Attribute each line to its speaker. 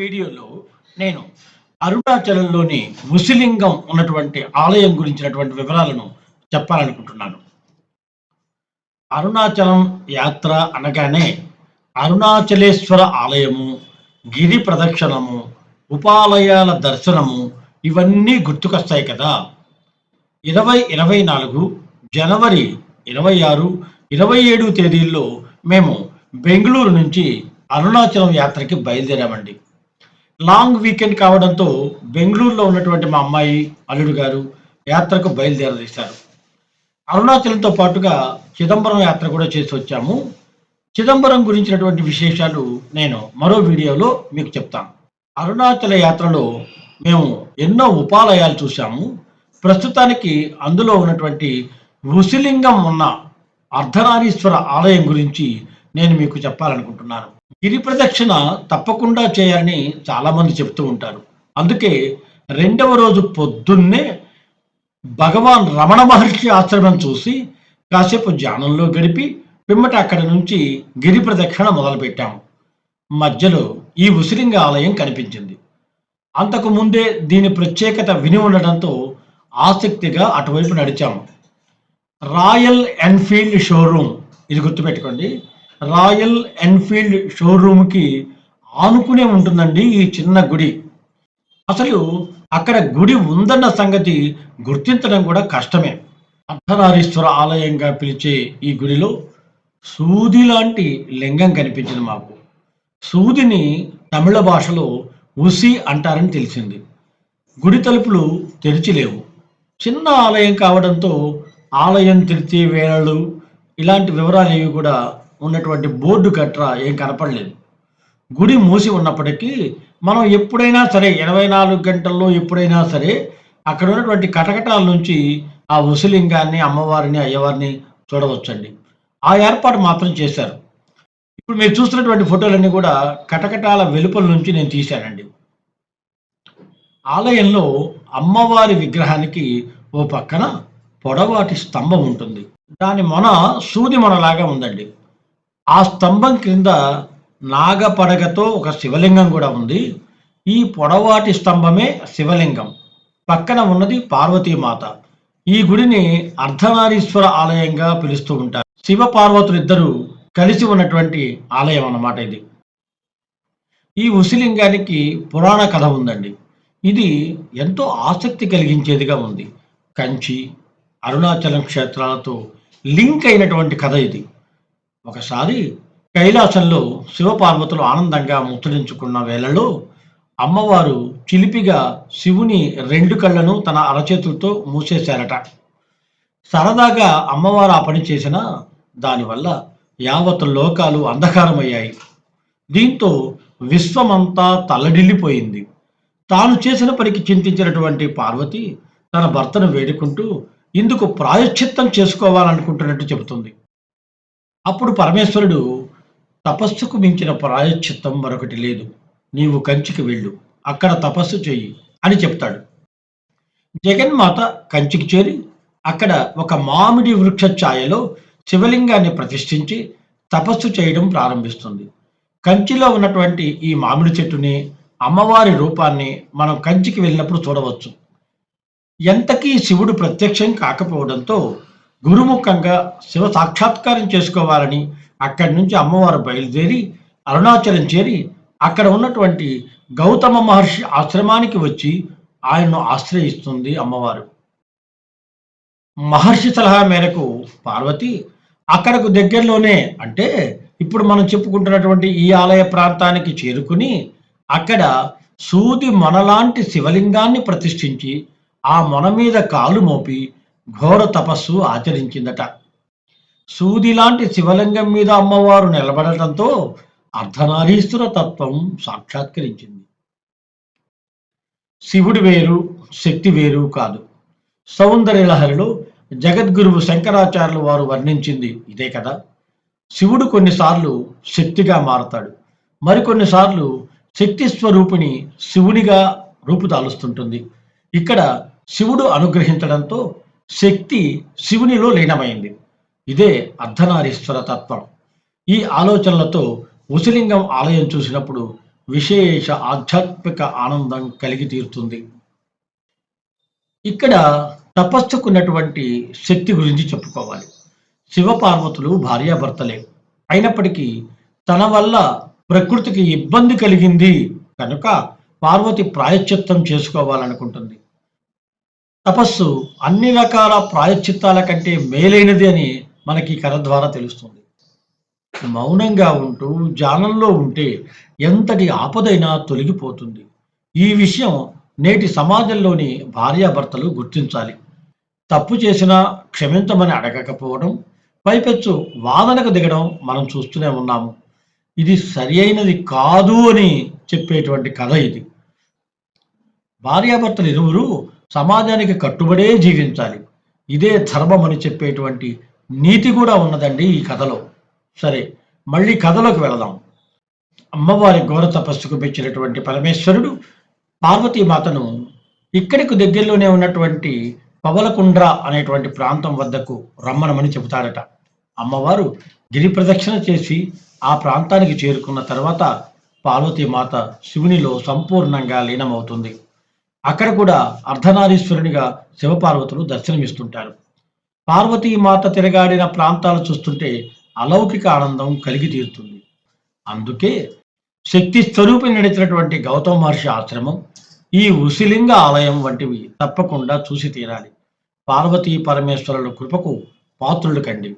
Speaker 1: వీడియోలో నేను అరుణాచలంలోని ముసిలింగం ఉన్నటువంటి ఆలయం గురించినటువంటి వివరాలను చెప్పాలనుకుంటున్నాను. అరుణాచలం యాత్ర అనగానే అరుణాచలేశ్వర ఆలయము గిరి ప్రదక్షిణము ఉపాలయాల దర్శనము ఇవన్నీ గుర్తుకొస్తాయి కదా. ఇరవై ఇరవై నాలుగు జనవరి ఇరవై ఆరు ఇరవై ఏడు తేదీల్లో మేము బెంగళూరు నుంచి అరుణాచలం యాత్రకి బయలుదేరామండి. లాంగ్ వీకెండ్ కావడంతో బెంగళూరులో ఉన్నటువంటి మా అమ్మాయి అల్లుడు గారు యాత్రకు బయలుదేరదీశారు. అరుణాచలంతో పాటుగా చిదంబరం యాత్ర కూడా చేసి వచ్చాము. చిదంబరం గురించినటువంటి విశేషాలు నేను మరో వీడియోలో మీకు చెప్తాను. అరుణాచల యాత్రలో మేము ఎన్నో ఉపాలయాలు చూసాము ప్రస్తుతానికి అందులో ఉన్నటువంటి ఋషిలింగం ఉన్న అర్ధనారీశ్వర ఆలయం గురించి నేను మీకు చెప్పాలనుకుంటున్నాను. గిరి ప్రదక్షిణ తప్పకుండా చేయాలని చాలామంది చెప్తూ ఉంటారు. అందుకే రెండవ రోజు పొద్దున్నే భగవాన్ రమణ మహర్షి ఆశ్రమం చూసి కాసేపు ధ్యానంలో గడిపి పిమ్మట అక్కడి నుంచి గిరి ప్రదక్షిణ మొదలుపెట్టాము మధ్యలో ఈ ఉసిరింగ ఆలయం కనిపించింది. అంతకు ముందే దీని ప్రత్యేకత విని ఉండడంతో ఆసక్తిగా అటువైపు నడిచాము రాయల్ ఎన్ఫీల్డ్ షోరూమ్ ఇది గుర్తుపెట్టుకోండి. రాయల్ ఎన్ఫీల్డ్ షోరూమ్కి ఆనుకునే ఉంటుందండి ఈ చిన్న గుడి. అసలు అక్కడ గుడి ఉందన్న సంగతి గుర్తించడం కూడా కష్టమే. అర్ధనారీశ్వర ఆలయంగా పిలిచే ఈ గుడిలో సూది లాంటి లింగం కనిపించింది మాకు. సూదిని తమిళ భాషలో ఉసి అంటారని తెలిసింది. గుడి తలుపులు తెరిచి లేవు చిన్న ఆలయం కావడంతో ఆలయం తెరిచే వేళలు ఇలాంటి వివరాలు ఏవి కూడా ఉన్నటువంటి బోర్డు కట్ర ఏం కనపడలేదు. గుడి మూసి ఉన్నప్పటికీ మనం ఎప్పుడైనా సరే ఇరవై నాలుగు గంటల్లో ఎప్పుడైనా సరే అక్కడ ఉన్నటువంటి కటకటాల నుంచి ఆ ఉసిలింగాన్ని అమ్మవారిని అయ్యవారిని చూడవచ్చండి. ఆ ఏర్పాటు మాత్రం చేశారు. ఇప్పుడు మీరు చూస్తున్నటువంటి ఫోటోలన్నీ కూడా కటకటాల వెలుపల నుంచి నేను తీశానండి. ఆలయంలో అమ్మవారి విగ్రహానికి ఓ పక్కన పొడవాటి స్తంభం ఉంటుంది. దాని మొన సూది మొనలాగా ఉందండి. ఆ స్తంభం క్రింద నాగపడగతో ఒక శివలింగం కూడా ఉంది. ఈ పొడవాటి స్తంభమే శివలింగం. పక్కన ఉన్నది పార్వతీమాత. ఈ గుడిని అర్ధనారీశ్వర ఆలయంగా పిలుస్తూ ఉంటారు. శివ పార్వతులిద్దరూ కలిసి ఉన్నటువంటి ఆలయం అన్నమాట ఇది. ఈ ఉసిలింగానికి పురాణ కథ ఉందండి. ఇది ఎంతో ఆసక్తి కలిగించేదిగా ఉంది. కంచి అరుణాచలం క్షేత్రాలతో లింక్ అయినటువంటి కథ ఇది. ఒకసారి కైలాసంలో శివపార్వతులు ఆనందంగా ముచ్చరించుకున్న వేళలో అమ్మవారు చిలిపిగా శివుని రెండు కళ్ళను తన అరచేతులతో మూసేశారట. సరదాగా అమ్మవారు ఆ పని చేసిన దానివల్ల యావత్ లోకాలు అంధకారమయ్యాయి. దీంతో విశ్వమంతా తల్లడిల్లిపోయింది. తాను చేసిన పనికి చింతించినటువంటి పార్వతి తన భర్తను వేడుకుంటూ ఇందుకు ప్రాయశ్చిత్తం చేసుకోవాలనుకుంటున్నట్టు చెబుతుంది. అప్పుడు పరమేశ్వరుడు తపస్సుకు మించిన ప్రాయశ్చిత్తం మరొకటి లేదు. నీవు కంచికి వెళ్ళు. అక్కడ తపస్సు చెయ్యి అని చెప్తాడు. జగన్మాత కంచికి చేరి అక్కడ ఒక మామిడి వృక్ష ఛాయలో శివలింగాన్ని ప్రతిష్ఠించి తపస్సు చేయడం ప్రారంభిస్తుంది. కంచిలో ఉన్నటువంటి ఈ మామిడి చెట్టుని అమ్మవారి రూపాన్ని మనం కంచికి వెళ్ళినప్పుడు చూడవచ్చు. ఎంతకీ శివుడు ప్రత్యక్షం కాకపోవడంతో గురుముఖంగా శివ సాక్షాత్కారం చేసుకోవాలని అక్కడి నుంచి అమ్మవారు బయలుదేరి అరుణాచలం చేరి అక్కడ ఉన్నటువంటి గౌతమ మహర్షి ఆశ్రమానికి వచ్చి ఆయన్ను ఆశ్రయిస్తుంది అమ్మవారు. మహర్షి సలహా మేరకు పార్వతి అక్కడకు దగ్గరలోనే అంటే ఇప్పుడు మనం చెప్పుకుంటున్నటువంటి ఈ ఆలయ ప్రాంతానికి చేరుకుని అక్కడ సూది మొనలాంటి శివలింగాన్ని ప్రతిష్ఠించి ఆ మొన మీద కాలు మోపి ఘోర తపస్సు ఆచరించిందట. సూది లాంటి శివలింగం మీద అమ్మవారు నిలబడటంతో అర్ధనారీశ్వర తత్వం సాక్షాత్కరించింది. శివుడు వేరు శక్తి వేరు కాదు. సౌందర్యలహరిలో జగద్గురువు శంకరాచార్యులు వారు వర్ణించింది ఇదే కదా. శివుడు కొన్నిసార్లు శక్తిగా మారతాడు. మరికొన్నిసార్లు శక్తి స్వరూపిణి శివునిగా రూపుదాలుస్తుంటుంది ఇక్కడ శివుడు అనుగ్రహించడంతో శక్తి శివునిలో లీనమైంది. ఇదే అర్ధనారీశ్వర తత్వం. ఈ ఆలోచనలతో ఉసిలింగం ఆలయం చూసినప్పుడు విశేష ఆధ్యాత్మిక ఆనందం కలిగి తీరుతుంది. ఇక్కడ తపస్సుకున్నటువంటి శక్తి గురించి చెప్పుకోవాలి. శివపార్వతులు భార్యాభర్తలే. అయినప్పటికీ తన వల్ల ప్రకృతికి ఇబ్బంది కలిగింది కనుక పార్వతి ప్రాయశ్చిత్తం చేసుకోవాలనుకుంటుంది. తపస్సు అన్ని రకాల ప్రాయశ్చిత్తాల కంటే మేలైనది అని మనకి కథ ద్వారా తెలుస్తుంది. మౌనంగా ఉంటూ జానంలో ఉంటే ఎంతటి ఆపదైనా తొలగిపోతుంది. ఈ విషయం నేటి సమాజంలోని భార్యాభర్తలు గుర్తించాలి. తప్పు చేసినా క్షమించమని అడగకపోవడం పైపెచ్చు వాదనకు దిగడం మనం చూస్తూనే ఉన్నాము. ఇది సరి అయినది కాదు అని చెప్పేటువంటి కథ ఇది. భార్యాభర్తలు ఇరువురు సమాజానికి కట్టుబడే జీవించాలి. ఇదే ధర్మం అని చెప్పేటువంటి నీతి కూడా ఉన్నదండి ఈ కథలో. సరే మళ్ళీ కథలోకి వెళదాం. అమ్మవారి ఘోర తపస్సుకు మెచ్చినటువంటి పరమేశ్వరుడు పార్వతీమాతను ఇక్కడికి దగ్గరలోనే ఉన్నటువంటి పవలకుండ్ర అనేటువంటి ప్రాంతం వద్దకు రమ్మనమని చెబుతాడట. అమ్మవారు గిరి ప్రదక్షిణ చేసి ఆ ప్రాంతానికి చేరుకున్న తర్వాత పార్వతీమాత శివునిలో సంపూర్ణంగా లీనమవుతుంది. అక్కడ కూడా అర్ధనారీశ్వరునిగా శివపార్వతులు దర్శనమిస్తుంటారు. పార్వతీమాత తిరగాడిన ప్రాంతాలు చూస్తుంటే అలౌకిక ఆనందం కలిగి తీరుతుంది. అందుకే శక్తి స్వరూపం నడిచినటువంటి గౌతమ మహర్షి ఆశ్రమం ఈ ఉసిలింగ ఆలయం వంటివి తప్పకుండా చూసి తీరాలి. పార్వతీ పరమేశ్వరుల కృపకు పాత్రులు కండి.